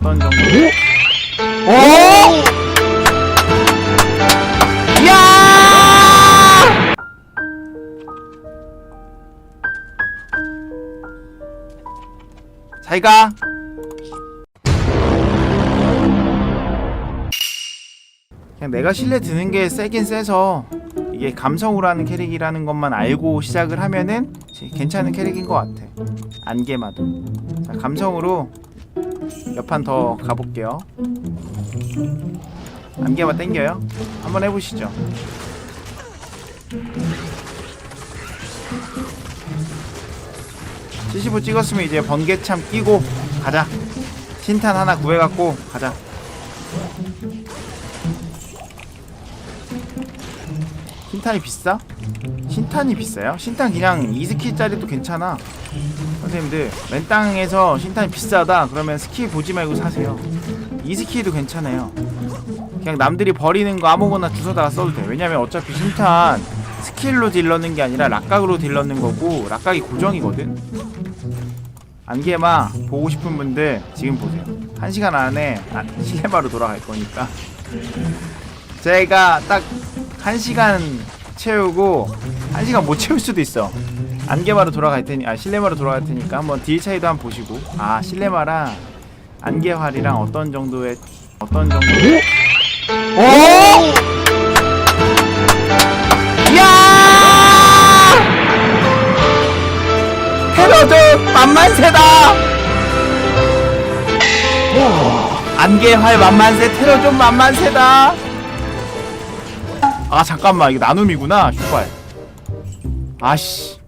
어떤 정도? 오! 야! 잘가. 그냥 내가 실내 드는 게 세긴 세서 이게 감성으로 하는 캐릭이라는 것만 알고 시작을 하면은 괜찮은 캐릭인 것 같아. 안개마도. 자, 감성으로 몇판 더 가볼게요. 안개마 땡겨요. 한번 해보시죠. CC5 찍었으면 이제 번개참 끼고 가자. 신탄 하나 구해갖고 가자. 신탄이 비싸? 신탄이 비싸요? 신탄 그냥 2스킬짜리도 괜찮아 선생님들 맨땅에서 신탄이 비싸다. 그러면 스킬 보지 말고 사세요. 2스킬도 괜찮아요. 그냥 남들이 버리는 거 아무거나 주워다가 써도 돼 왜냐면 어차피 신탄 스킬로 딜러는 게 아니라 락각으로 딜러는 거고 락각이 고정이거든. 안개마 보고 싶은 분들 지금 보세요. 1시간 안에 아, 실내마로 돌아갈 거니까. 제가 딱 1시간 채우고 1시간 못 채울 수도 있어 안개마로 돌아갈 테니 아 실내마로 돌아갈 테니까 한번 딜 차이도 한번 보시고. 아 실내마랑 안개활이랑 어떤 정도의 어떤 정도. 오! 야! 테러전 만만세다! 안개활 만만세 테러전 만만세다! 아 잠깐만. 이거 나눔이구나 슈발. 아씨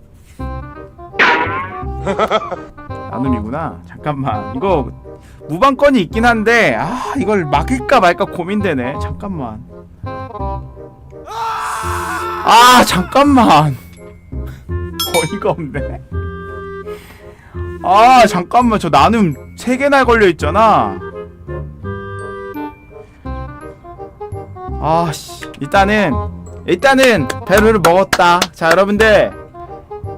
나눔이구나. 잠깐만. 이거 무방건이 있긴 한데 아 이걸 막을까 말까 고민되네. 잠깐만. 아 잠깐만. 어이가 없네. 아 잠깐만. 저 나눔 세 개나 걸려 있잖아. 아 씨. 일단은 일단은 배를 먹었다. 자 여러분들.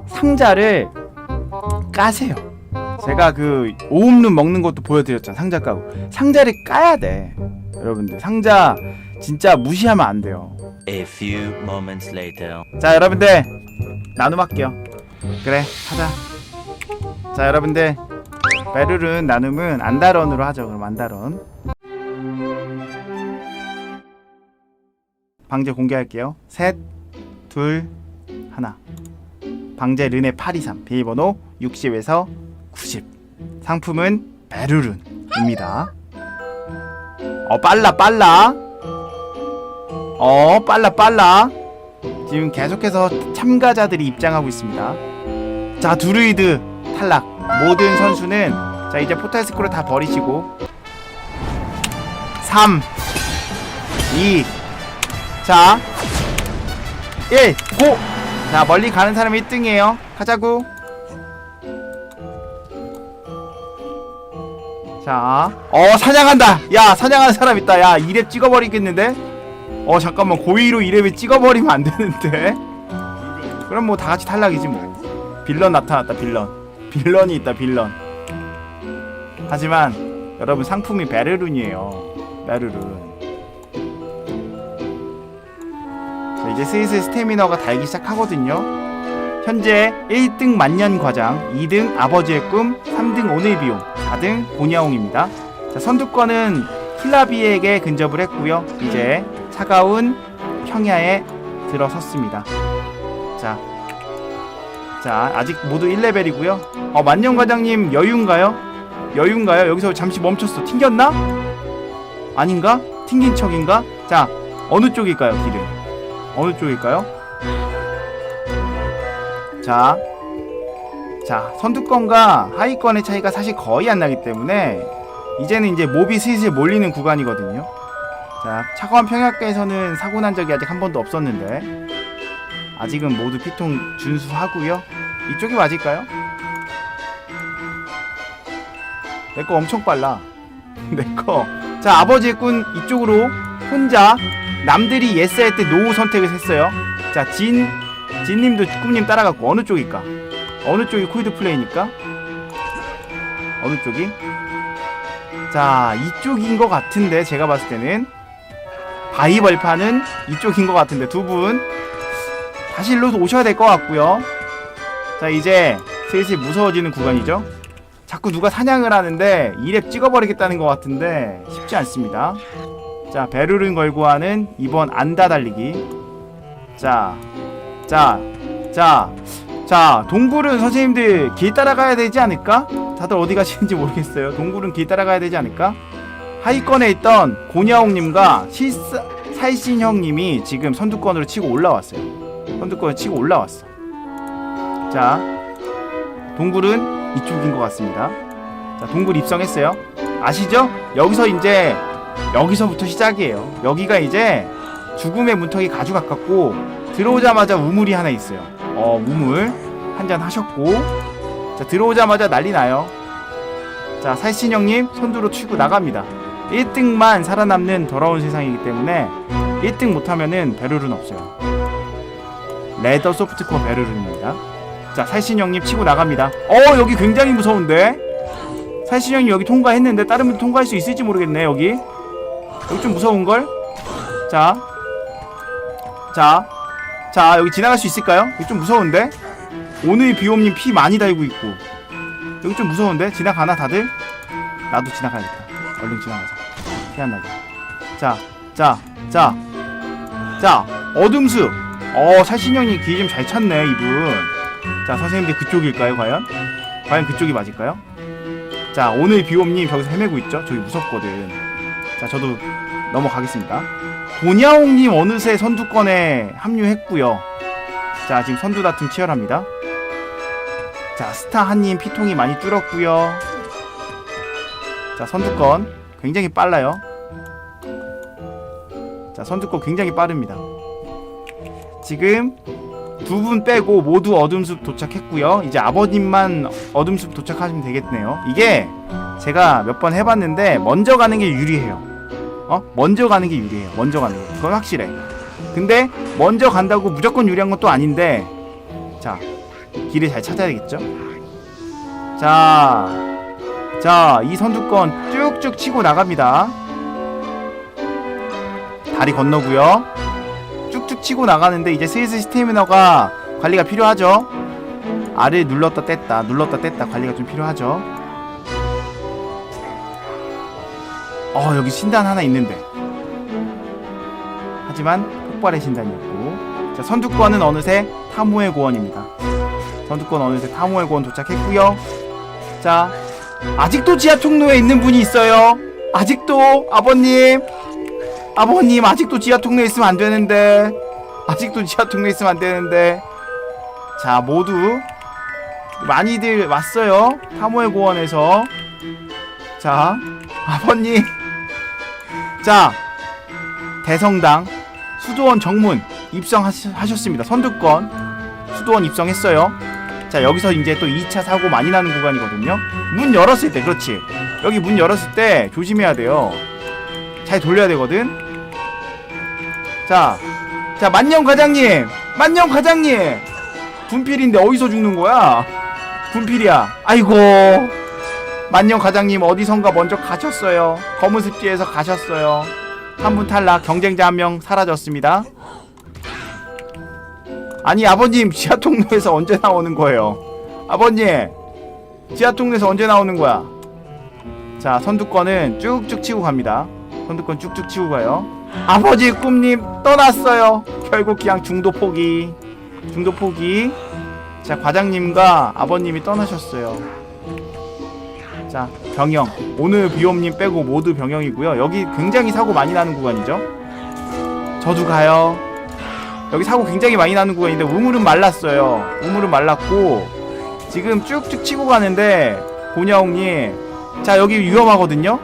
상자를 까세요. 제가 그 오음룬 먹는 것도 보여드렸잖아 상자 까고 상자를 까야 돼 여러분들. 상자 진짜 무시하면 안 돼요. A few moments later. 자 여러분들. 나눔할게요. 그래 하자. 자 여러분들. 베르른 나눔은 안다런으로 하죠 그럼 안다런 방제 공개할게요. 셋 둘 하나. 방제 르네 823 비밀번호 60에서 90 상품은 베르른입니다. 어 빨라 빨라. 어 빨라 빨라. 지금 계속해서 참가자들이 입장하고 있습니다. 자 두루이드 탈락. 모든 선수는 자 이제 포탈 스크롤 다 버리시고. 3 2 자. 1 고! 자 멀리 가는 사람이 1등이에요. 가자고 자, 어 사냥한다. 야 사냥하는 사람 있다. 야 2렙 찍어버리겠는데? 어 잠깐만 고의로 2렙에 찍어버리면 안 되는데. 그럼 뭐 다 같이 탈락이지 뭐. 빌런 나타났다 빌런. 빌런이 있다 빌런. 하지만 여러분 상품이 베르룬이에요. 베르룬. 자 이제 슬슬 스태미너가 달기 시작하거든요. 현재 1등 만년 과장, 2등 아버지의 꿈, 3등 오늘 비용, 4등 고냐옹입니다. 자, 선두권은 힐라비에게 근접을 했고요. 이제 차가운 평야에 들어섰습니다. 자, 자 아직 모두 1레벨이고요. 어 만년 과장님 여유인가요? 여유인가요? 여기서 잠시 멈췄어. 튕겼나? 아닌가? 튕긴 척인가? 자 어느 쪽일까요, 길은? 어느 쪽일까요? 자, 자 선두권과 하위권의 차이가 사실 거의 안 나기 때문에 이제는 이제 몹이 슬슬 몰리는 구간이거든요. 자, 차가운 평야가에서는 사고 난 적이 아직 한 번도 없었는데 아직은 모두 피통 준수하고요. 이쪽이 맞을까요? 내 거 엄청 빨라. 내 거. 자, 아버지의 꾼 이쪽으로 혼자 남들이 예스 할 때 노우 선택을 했어요. 자, 진 진님도 꿈님 따라갔고 어느 쪽일까? 어느 쪽이 콜드 플레이니까? 어느 쪽이? 자 이쪽인 것 같은데 제가 봤을 때는. 바위 벌판은 이쪽인 것 같은데 두 분. 다시 일로 오셔야 될 것 같고요. 자 이제 슬슬 무서워지는 구간이죠. 자꾸 누가 사냥을 하는데 2렙 찍어버리겠다는 것 같은데 쉽지 않습니다. 자 베르른 걸고 하는 이번 안다 달리기. 자 자, 자, 자, 동굴은 선생님들 길 따라가야 되지 않을까? 다들 어디 가시는지 모르겠어요. 동굴은 길 따라가야 되지 않을까? 하위권에 있던 고냐홍님과 실사, 살신 형님이 지금 선두권으로 치고 올라왔어요. 선두권을 치고 올라왔어. 자, 동굴은 이쪽인 것 같습니다. 자, 동굴 입성했어요. 아시죠? 여기서 이제 여기서부터 시작이에요. 여기가 이제 죽음의 문턱이 가주 가깝고 들어오자마자 우물이 하나 있어요. 어, 우물 한 잔 하셨고 자, 들어오자마자 난리 나요. 자, 살신 형님 선두로 치고 나갑니다. 1등만 살아남는 더러운 세상이기 때문에 1등 못하면은 베르른 없어요. 레더 소프트코어 베르른입니다. 자, 살신 형님 치고 나갑니다. 어, 여기 굉장히 무서운데? 살신 형이 여기 통과했는데 다른 분 통과할 수 있을지 모르겠네, 여기. 여기 좀 무서운걸? 자. 자. 자, 여기 지나갈 수 있을까요? 여기 좀 무서운데? 오늘 비옴님 피 많이 달고 있고. 여기 좀 무서운데? 지나가나, 다들? 나도 지나가야겠다. 얼른 지나가자. 나게. 자, 자, 자. 자, 어둠수. 어, 살신형이 기좀잘 찾네, 이분. 자, 선생님들 그쪽일까요, 과연? 과연 그쪽이 맞을까요? 자, 오늘 비옴님 저기서 헤매고 있죠? 저기 무섭거든. 자, 저도 넘어가겠습니다. 고냐홍님 어느새 선두권에 합류했고요. 자, 지금 선두 다툼 치열합니다. 자, 스타 한님 피통이 많이 줄었고요. 자, 선두권 굉장히 빨라요. 자, 선두권 굉장히 빠릅니다. 지금 두 분 빼고 모두 어둠숲 도착했고요. 이제 아버님만 어둠숲 도착하시면 되겠네요. 이게 제가 몇 번 해봤는데 먼저 가는 게 유리해요. 어? 먼저 가는 게 유리해요. 먼저 가는 거. 그건 확실해. 근데 먼저 간다고 무조건 유리한 건 또 아닌데 자 길을 잘 찾아야겠죠? 자, 자, 이 선두권 쭉쭉 치고 나갑니다. 다리 건너고요. 쭉쭉 치고 나가는데 이제 슬슬 스태미너가 관리가 필요하죠. 알을 눌렀다 뗐다, 눌렀다 뗐다 관리가 좀 필요하죠. 어, 여기 신단 하나 있는데. 하지만 폭발의 신단이었고. 자, 선두권은 어느새 타모의 고원입니다. 선두권 어느새 타모의 고원 도착했고요. 자, 아직도 지하 통로에 있는 분이 있어요. 아직도 아버님, 아버님 아직도 지하 통로에 있으면 안 되는데, 아직도 지하 통로에 있으면 안 되는데. 자, 모두 많이들 왔어요. 타모의 고원에서. 자, 아버님. 자, 대성당 수도원 정문 입성하셨습니다. 선두권 수도원 입성했어요. 자, 여기서 이제 또 2차 사고 많이 나는 구간이거든요. 문 열었을 때, 그렇지. 여기 문 열었을 때 조심해야 돼요. 잘 돌려야 되거든. 자, 자, 만년 과장님! 만년 과장님! 분필인데 어디서 죽는 거야? 분필이야. 아이고. 만년 과장님 어디선가 먼저 가셨어요. 검은 습지에서 가셨어요. 한 분 탈락, 경쟁자 한 명 사라졌습니다. 아니 아버님 지하 통로에서 언제 나오는 거예요? 아버님 지하 통로에서 언제 나오는 거야? 자 선두권은 쭉쭉 치고 갑니다. 선두권 쭉쭉 치고 가요. 아버지 꿈님 떠났어요. 결국 그냥 중도 포기. 중도 포기. 자 과장님과 아버님이 떠나셨어요. 자 병영 오늘 비옴님 빼고 모두 병영이고요. 여기 굉장히 사고 많이 나는 구간이죠. 저도 가요. 여기 사고 굉장히 많이 나는 구간인데 우물은 말랐어요. 우물은 말랐고 지금 쭉쭉 치고 가는데 고냐홍님 자 여기 위험하거든요.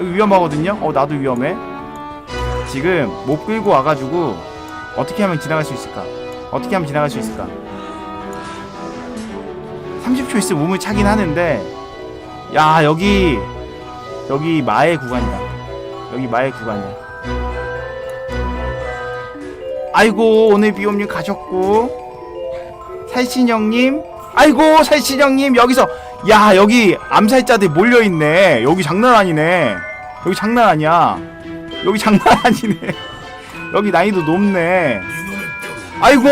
여기 위험하거든요. 어 나도 위험해. 지금 못 끌고 와가지고 어떻게 하면 지나갈 수 있을까? 어떻게 하면 지나갈 수 있을까? 30초 있으면 우물 차긴 하는데 야 여기 여기 마의 구간이다. 여기 마의 구간이야. 아이고 오늘 비옴님 가셨고. 살신형님 아이고 살신형님 여기서 야 여기 암살자들 몰려있네. 여기 장난 아니네. 여기 장난 아니야. 여기 장난 아니네. 여기 난이도 높네. 아이고!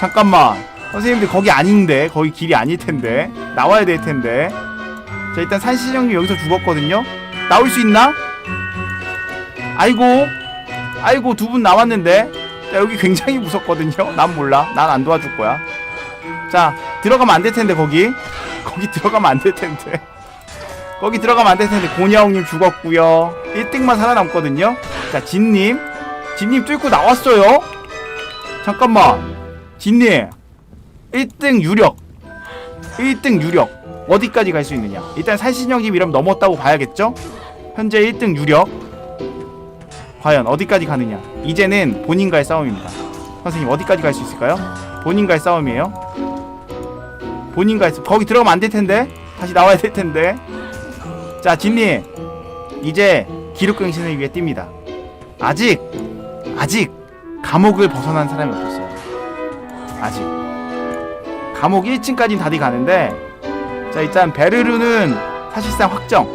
잠깐만. 선생님들 거기 아닌데. 거기 길이 아닐 텐데. 나와야 될 텐데 자 일단 산신령님 여기서 죽었거든요. 나올 수 있나? 아이고. 아이고 두 분 남았는데. 자 여기 굉장히 무섭거든요. 난 몰라. 난 안 도와줄 거야. 자 들어가면 안 될 텐데 거기. 거기 들어가면 안 될 텐데. 거기 들어가면 안 될 텐데. 고냐홍님 죽었고요. 1등만 살아남거든요. 자 진님. 진님 뚫고 나왔어요. 잠깐만. 진님. 1등 유력. 1등 유력 어디까지 갈 수 있느냐. 일단 산신형님 이름 넘었다고 봐야겠죠? 현재 1등 유력. 과연 어디까지 가느냐. 이제는 본인과의 싸움입니다. 선생님 어디까지 갈 수 있을까요? 본인과의 싸움이에요? 본인과의 싸움 거기 들어가면 안 될 텐데? 다시 나와야 될 텐데? 자 진님 이제 기록갱신을 위해 뜁니다. 아직 아직 감옥을 벗어난 사람이 없었어요. 아직. 감옥 1층까지는 다리 가는데 자 일단 베르르는 사실상 확정.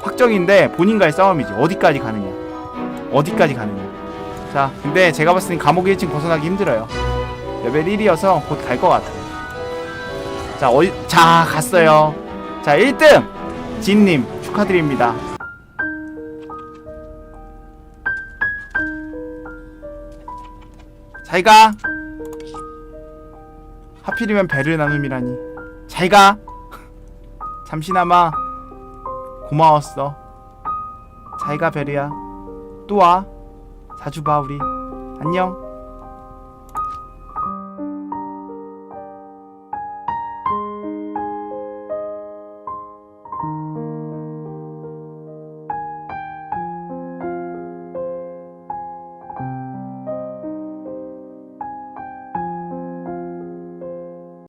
확정인데 본인과의 싸움이지. 어디까지 가느냐. 어디까지 가느냐. 자 근데 제가 봤을 땐 감옥 1층 벗어나기 힘들어요. 레벨 1이어서 곧 갈 것 같아요. 자 어디 자 갔어요. 자 1등! 진님 축하드립니다. 잘가. 하필이면 배를 나눔이라니. 잘가 잠시나마 고마웠어. 잘가 베르야. 또 와. 자주 봐 우리. 안녕